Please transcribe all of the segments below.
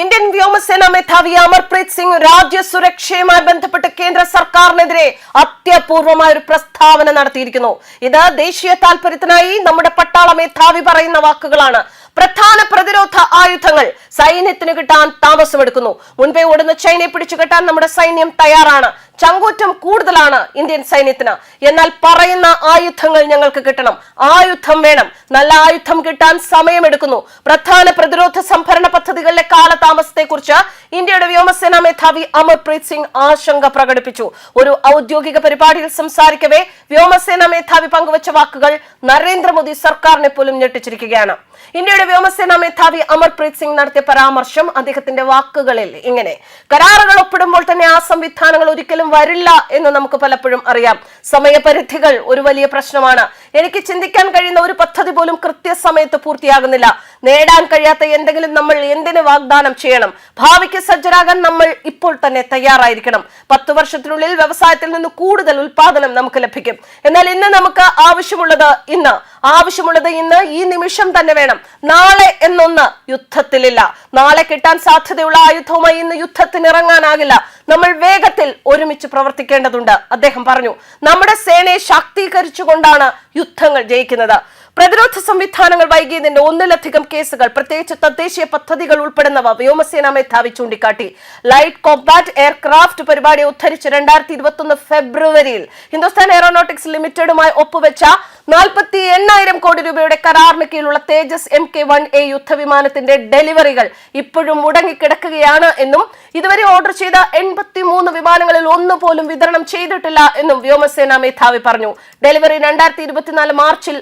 Indian വ്യോമസേന മേധാവി അമർപ്രീത് സിംഗ് രാജ്യ സുരക്ഷയുമായി ബന്ധപ്പെട്ട് കേന്ദ്ര സർക്കാരിനെതിരെ അത്യപൂർവമായ ഒരു പ്രസ്താവന നടത്തിയിരിക്കുന്നു. ഇത് ദേശീയ താൽപര്യത്തിനായി നമ്മുടെ പട്ടാള മേധാവി പറയുന്ന വാക്കുകളാണ്. പ്രധാന പ്രതിരോധ ആയുധങ്ങൾ സൈന്യത്തിന് കിട്ടാൻ താമസമെടുക്കുന്നു. മുൻപേ ഓടുന്ന ചൈനയെ പിടിച്ചു കെട്ടാൻ നമ്മുടെ സൈന്യം തയ്യാറാണ്. ചങ്കൂറ്റം കൂടുതലാണ് ഇന്ത്യൻ സൈന്യത്തിന്. എന്നാൽ പറയുന്ന ആയുധങ്ങൾ ഞങ്ങൾക്ക് കിട്ടണം. ആയുധം വേണം. നല്ല ആയുധം കിട്ടാൻ സമയമെടുക്കുന്നു. പ്രധാന പ്രതിരോധ സംഭരണ പദ്ധതികളിലെ കാലതാമസത്തെക്കുറിച്ച് ഇന്ത്യയുടെ വ്യോമസേനാ മേധാവി അമർപ്രീത് സിംഗ് ആശങ്ക പ്രകടിപ്പിച്ചു. ഒരു ഔദ്യോഗിക പരിപാടിയിൽ സംസാരിക്കവേ വ്യോമസേനാ മേധാവി പങ്കുവച്ച വാക്കുകൾ നരേന്ദ്രമോദി സർക്കാരിനെ പോലും ഞെട്ടിച്ചിരിക്കുകയാണ്. ഇന്ത്യയുടെ വ്യോമസേനാ മേധാവി അമർപ്രീത് സിംഗ് നടത്തിയ പരാമർശം അദ്ദേഹത്തിന്റെ വാക്കുകളിൽ ഇങ്ങനെ. കരാറുകൾ ഒപ്പിടുമ്പോൾ തന്നെ ആ സംവിധാനങ്ങൾ ഒരിക്കലും വരില്ല എന്ന് നമുക്ക് പലപ്പോഴും അറിയാം. സമയപരിധികൾ ഒരു വലിയ പ്രശ്നമാണ്. എനിക്ക് ചിന്തിക്കാൻ കഴിയുന്ന ഒരു പദ്ധതി പോലും കൃത്യസമയത്ത് പൂർത്തിയാകുന്നില്ല. നേടാൻ കഴിയാത്ത എന്തെങ്കിലും നമ്മൾ എന്തിന് വാഗ്ദാനം ചെയ്യണം? ഭാവിക്ക് സജ്ജരാകാൻ നമ്മൾ ഇപ്പോൾ തന്നെ തയ്യാറായിരിക്കണം. പത്ത് വർഷത്തിനുള്ളിൽ വ്യവസായത്തിൽ നിന്ന് കൂടുതൽ ഉൽപാദനം നമുക്ക് ലഭിക്കും. എന്നാൽ ഇന്ന് നമുക്ക് ആവശ്യമുള്ളത് ഇന്ന്. ആവശ്യമുള്ളത് ഇന്ന് ഈ നിമിഷം തന്നെ വേണം. നാളെ എന്നൊന്ന് യുദ്ധത്തിലില്ല. നാളെ കിട്ടാൻ സാധ്യതയുള്ള ആയുധവുമായി ഇന്ന് യുദ്ധത്തിന് ഇറങ്ങാനാകില്ല നമ്മൾ വേഗത്തിൽ ഒരുമിച്ച് പ്രവർത്തിക്കേണ്ടതുണ്ട്. അദ്ദേഹം പറഞ്ഞു നമ്മുടെ സേനയെ ശാക്തീകരിച്ചുകൊണ്ടാണ് യുദ്ധങ്ങൾ ജയിക്കുന്നത്. പ്രതിരോധ സംവിധാനങ്ങൾ വൈകിയതിന്റെ ഒന്നിലധികം കേസുകൾ പ്രത്യേകിച്ച് തദ്ദേശീയ പദ്ധതികൾ ഉൾപ്പെടുന്നവ വ്യോമസേനാ മേധാവി ചൂണ്ടിക്കാട്ടി. ലൈറ്റ് കോംബാറ്റ് എയർക്രാഫ്റ്റ് പരിപാടി ഉദ്ധരിച്ച് രണ്ടായിരത്തി ഇരുപത്തൊന്ന് ഫെബ്രുവരിയിൽ ഹിന്ദുസ്ഥാൻ എയറോനോട്ടിക്സ് ലിമിറ്റഡുമായി ഒപ്പുവെച്ച നാൽപ്പത്തി എണ്ണായിരം കോടി രൂപയുടെ കരാറിന് കീഴിലുള്ള Tejas M K one A യുദ്ധവിമാനത്തിന്റെ ഡെലിവറികൾ ഇപ്പോഴും മുടങ്ങിക്കിടക്കുകയാണ് എന്നും ഇതുവരെ ഓർഡർ ചെയ്ത എൺപത്തി മൂന്ന് വിമാനങ്ങളിൽ ഒന്നുപോലും വിതരണം ചെയ്തിട്ടില്ല എന്നും വ്യോമസേനാ മേധാവി പറഞ്ഞു. ഡെലിവറി രണ്ടായിരത്തി ഇരുപത്തിനാല് മാർച്ചിൽ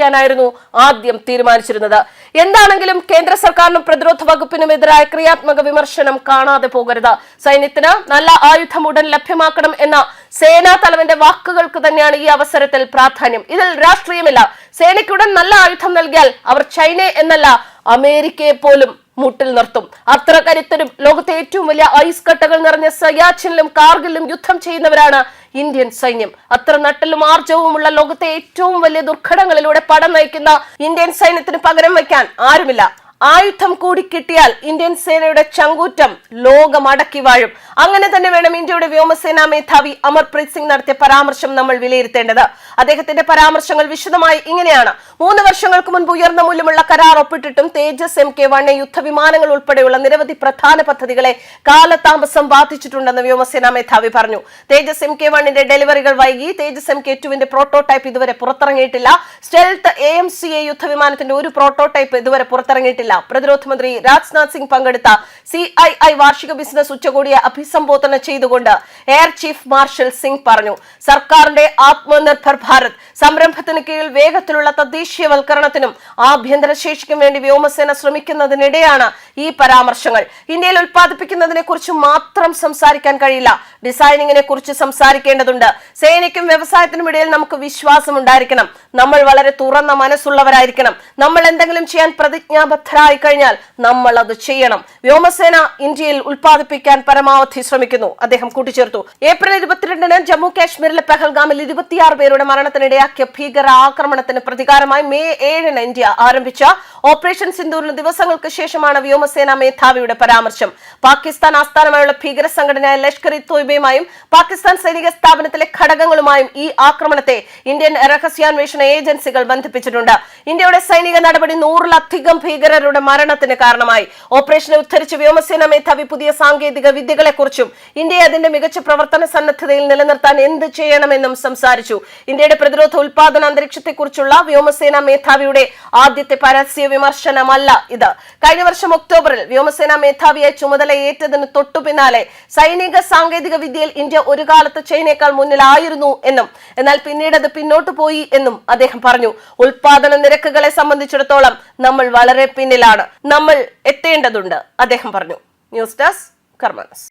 ആരംഭിക്കാനായിരുന്നു ആദ്യം തീരുമാനിച്ചിരുന്നത്. എന്താണെങ്കിലും കേന്ദ്ര സർക്കാരിനും പ്രതിരോധ വകുപ്പിനും എതിരായ ക്രിയാത്മക വിമർശനം കാണാതെ പോകരുത്. സൈന്യത്തിന് നല്ല ആയുധം ഉടൻ ലഭ്യമാക്കണം എന്ന സേനാ തലവന്റെ വാക്കുകൾക്ക് തന്നെയാണ് ഈ അവസരത്തിൽ പ്രാധാന്യം. ഇതിൽ രാഷ്ട്രീയമില്ല. സേനയ്ക്കുടൻ നല്ല ആയുധം നൽകിയാൽ അവർ ചൈനയെ എന്നല്ല അമേരിക്കയെ പോലും മുട്ടിൽ നിർത്തും. അത്ര കരുത്തരും ലോകത്തെ ഏറ്റവും വലിയ ഐസ് കട്ടകൾ നിറഞ്ഞ സയാച്ചിനിലും കാർഗിലും യുദ്ധം ചെയ്യുന്നവരാണ് ഇന്ത്യൻ സൈന്യം. അത്ര നട്ടലും ആർജവുമുള്ള ലോകത്തെ ഏറ്റവും വലിയ ദുർഘടങ്ങളിലൂടെ പടം നയിക്കുന്ന ഇന്ത്യൻ സൈന്യത്തിന് പകരം വയ്ക്കാൻ ആരുമില്ല. ആയുധം കൂടി കിട്ടിയാൽ ഇന്ത്യൻ സേനയുടെ ചങ്കൂറ്റം ലോകം അടക്കി വാഴും. അങ്ങനെ തന്നെ വേണം ഇന്ത്യയുടെ വ്യോമസേനാ മേധാവി അമർപ്രീത് സിംഗ് നടത്തിയ പരാമർശം നമ്മൾ വിലയിരുത്തേണ്ടത്. അദ്ദേഹത്തിന്റെ പരാമർശങ്ങൾ വിശദമായി ഇങ്ങനെയാണ്. മൂന്ന് വർഷങ്ങൾക്ക് മുൻപ് ഉയർന്ന മൂല്യമുള്ള കരാർ ഒപ്പിട്ടിട്ടും തേജസ് എം കെ വണ്ണ യുദ്ധവിമാനങ്ങൾ ഉൾപ്പെടെയുള്ള നിരവധി പ്രധാന പദ്ധതികളെ കാലതാമസം ബാധിച്ചിട്ടുണ്ടെന്ന് വ്യോമസേനാ മേധാവി പറഞ്ഞു. തേജസ് എം കെ വണ്ണിന്റെ ഡെലിവറികൾ വൈകി. തേജസ് എം കെ ടുവിന്റെ പ്രോട്ടോടൈപ്പ് ഇതുവരെ പുറത്തിറങ്ങിയിട്ടില്ല. Stealth A M C A യുദ്ധവിമാനത്തിന്റെ ഒരു പ്രോട്ടോടൈപ്പ് ഇതുവരെ പുറത്തിറങ്ങിയിട്ടില്ല. പ്രതിരോധ മന്ത്രി രാജ്നാഥ് സിംഗ് പങ്കെടുത്ത സി ഐ ഐ വാർഷിക ബിസിനസ് ഉച്ചകോടിയെ അഭിസംബോധന ചെയ്തുകൊണ്ട് എയർ ചീഫ് മാർഷൽ സിംഗ് പറഞ്ഞു സർക്കാരിന്റെ ആത്മനിർഭർ ഭാരത് സംരംഭത്തിന് കീഴിൽ വേഗത്തിലുള്ള തദ്ദേശീയവൽക്കരണത്തിനും ആഭ്യന്തര ശേഷിക്കും വേണ്ടി വ്യോമസേന ശ്രമിക്കുന്നതിനിടെയാണ് ഈ പരാമർശങ്ങൾ. ഇന്ത്യയിൽ ഉൽപ്പാദിപ്പിക്കുന്നതിനെ കുറിച്ച് മാത്രം സംസാരിക്കാൻ കഴിയില്ല. ഡിസൈനിങ്ങിനെ കുറിച്ച് സംസാരിക്കേണ്ടതുണ്ട്. സേനയ്ക്കും വ്യവസായത്തിനും ഇടയിൽ നമുക്ക് വിശ്വാസം ഉണ്ടായിരിക്കണം നമ്മൾ വളരെ തുറന്ന മനസ്സുള്ളവരായിരിക്കണം. നമ്മൾ എന്തെങ്കിലും ചെയ്യാൻ പ്രതിജ്ഞാബദ്ധരായി കഴിഞ്ഞാൽ നമ്മൾ അത് ചെയ്യണം. വ്യോമസേന ഇന്ത്യയിൽ ഉൽപ്പാദിപ്പിക്കാൻ പരമാവധി ശ്രമിക്കുന്നു. അദ്ദേഹം കൂട്ടിച്ചേർത്തു. ഏപ്രിൽ ഇരുപത്തിരണ്ടിന് ജമ്മു കാശ്മീരിലെ പെഹൽഗാമിൽ ഇരുപത്തിയാറ് പേരുടെ മരണത്തിനിടയാക്കിയ ഭീകര ആക്രമണത്തിന് പ്രതികാരമായി മെയ് ഏഴിന് ഇന്ത്യ ആരംഭിച്ച ഓപ്പറേഷൻ സിന്ദൂറിന് ദിവസങ്ങൾക്ക് ശേഷമാണ് വ്യോമസേന മേധാവിയുടെ പരാമർശം. പാകിസ്ഥാൻ ആസ്ഥാനമായുള്ള ഭീകര സംഘടനയായ ലഷ്കർ ഇ തോയ്ബയുമായും പാകിസ്ഥാൻ സൈനിക സ്ഥാപനത്തിലെ ഘടകങ്ങളുമായും ഈ ആക്രമണത്തെ ഇന്ത്യൻ രഹസ്യാന്വേഷണ ഏജൻസികൾ ബന്ധിപ്പിച്ചിട്ടുണ്ട്. ഇന്ത്യയുടെ സൈനിക നടപടി നൂറിലധികം ഭീകരരുടെ മരണത്തിന് കാരണമായി. ഓപ്പറേഷനെ ഉദ്ധരിച്ച് വ്യോമസേന മേധാവി പുതിയ സാങ്കേതിക വിദ്യകളെക്കുറിച്ചും ഇന്ത്യയെ അതിന്റെ മികച്ച പ്രവർത്തന സന്നദ്ധതയിൽ നിലനിർത്താൻ എന്ത് ചെയ്യണമെന്നും സംസാരിച്ചു. ഇന്ത്യയുടെ പ്രതിരോധ ഉൽപാദന അന്തരീക്ഷത്തെക്കുറിച്ചുള്ള വ്യോമസേന മേധാവിയുടെ ആദ്യത്തെ പരസ്യ വിമർശനമല്ല ഇത്. കഴിഞ്ഞ വർഷം ഒക്ടോബറിൽ വ്യോമസേന മേധാവിയായി ചുമതലയേറ്റതിന് തൊട്ടു പിന്നാലെ സൈനിക സാങ്കേതിക വിദ്യയിൽ ഇന്ത്യ ഒരു കാലത്ത് ചൈനയേക്കാൾ മുന്നിലായിരുന്നു എന്നും എന്നാൽ പിന്നീട് അത് പിന്നോട്ട് പോയി എന്നും അദ്ദേഹം പറഞ്ഞു. ഉൽപാദന നിരക്കുകളെ സംബന്ധിച്ചിടത്തോളം നമ്മൾ വളരെ പിന്നിലാണ് നമ്മൾ എത്തേണ്ടതുണ്ട് അദ്ദേഹം പറഞ്ഞു. News desk കർമ്മനസ്